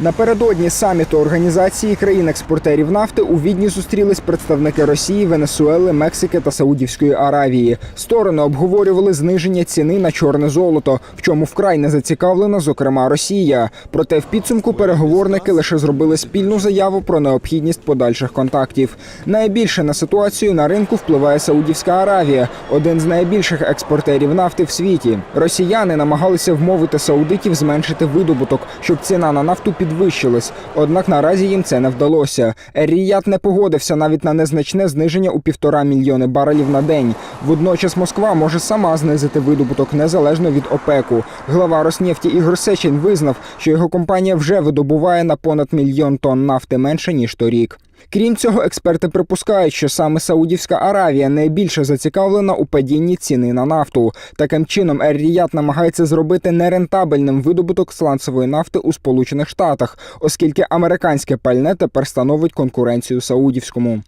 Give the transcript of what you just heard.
Напередодні саміту організації країн-експортерів нафти у Відні зустрілись представники Росії, Венесуели, Мексики та Саудівської Аравії. Сторони обговорювали зниження ціни на чорне золото, в чому вкрай не зацікавлена, зокрема Росія. Проте в підсумку переговорники лише зробили спільну заяву про необхідність подальших контактів. Найбільше на ситуацію на ринку впливає Саудівська Аравія, один з найбільших експортерів нафти в світі. Росіяни намагалися вмовити саудитів зменшити видобуток, щоб ціна на нафту підвищилась. Однак наразі їм це не вдалося. Ер-Ріяд не погодився навіть на незначне зниження у півтора мільйони барелів на день. Водночас Москва може сама знизити видобуток незалежно від ОПЕКу. Глава Роснефті Ігор Сечин визнав, що його компанія вже видобуває на понад мільйон тонн нафти менше ніж торік. Крім цього, експерти припускають, що саме Саудівська Аравія найбільше зацікавлена у падінні ціни на нафту. Таким чином, Ер-Ріяд намагається зробити нерентабельним видобуток сланцевої нафти у Сполучених Штатах, оскільки американське пальне тепер становить конкуренцію саудівському.